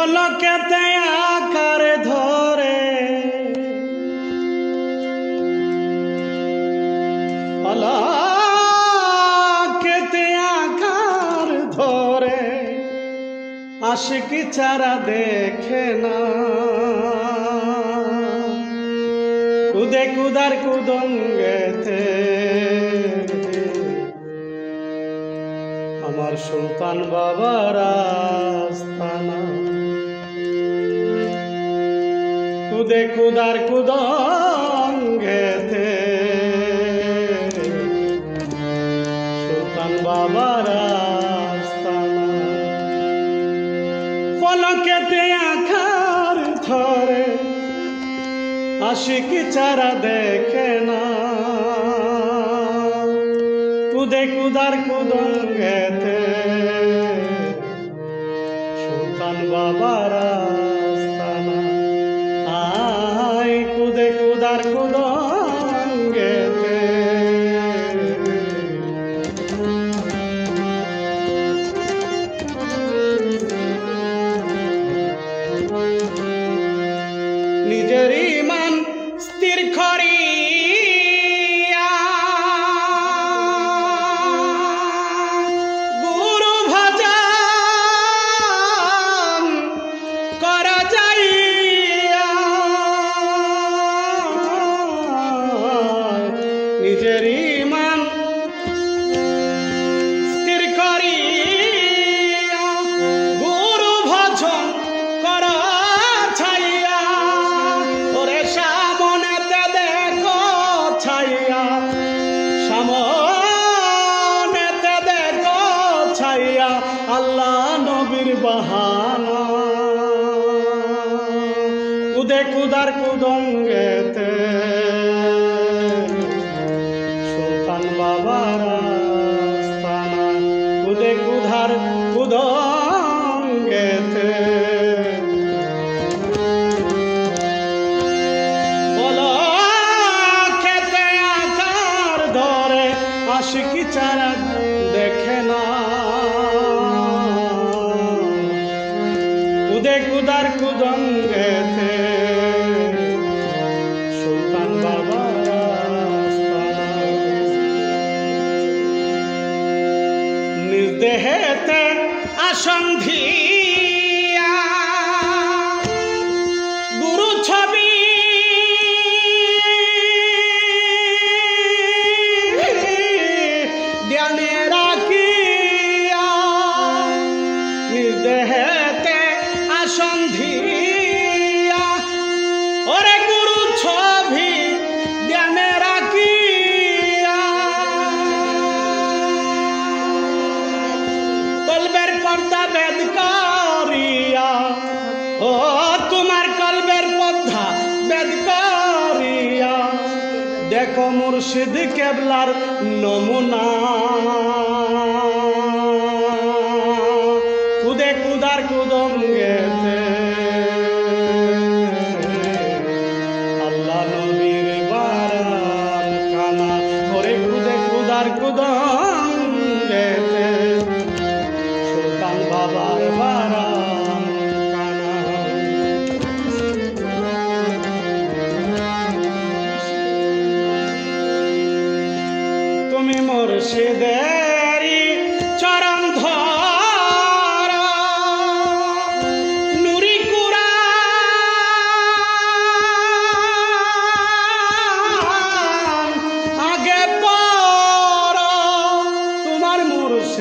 পলকেতে আকার ধরে। পলকেতে আকার ধরে। আশিকি চারা দেখে না। কুদে কুদার কুদঙ্গেতে। আমার সুলতান বাবার আস্তানা। কুদে কুদার কুদঙ্গেতে সুলতান বাবার পলকেতে আখার ধরে আশিকি চারা দেখে না। কুদে কুদার কুদঙ্গেতে সুলতান বাবার কুদার নিজের ইমান স্থির করিয়া আল্লাহ নবীর বাহানা। কুদে কুদার কুদঙ্গেতে। সুলতান বাবার আস্তানা। কুদে কুধার কুদঙ্গেতে। আশিকি চারা কুদে কুদার গেছে সুলতান বাবা নির্দেহেতে আসন্ধিয়া মুর্শিদ কেবলার নমুনা। কুদে কুদার কুদঙ্গেতে আল্লাহ নবীর বারাম কানা করে কুদে কুদার কুদঙ্গেতে সুলতান বাবার বারাম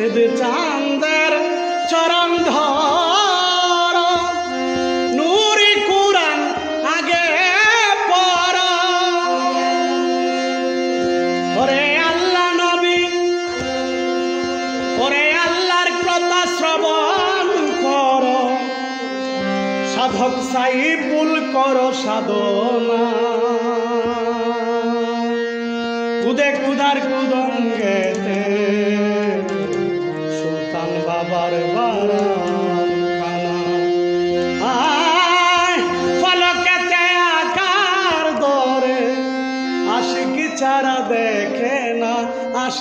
মুর্শিদ চাঁদের চরণ ধর। নুরি কুরআন আগে পর ওরে আল্লাহ নবী, ওরে আল্লাহর কথা শ্রবণ কর। সাধক সাই পুল কর সাধনা। কুদে কুদার কুদঙ্গেতে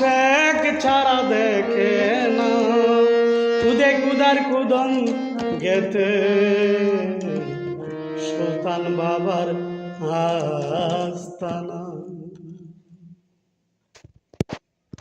আশেক ছাড়া দেখে না। কুদে কুদার কুদন গেতে সুলতান বাবার আস্তানা।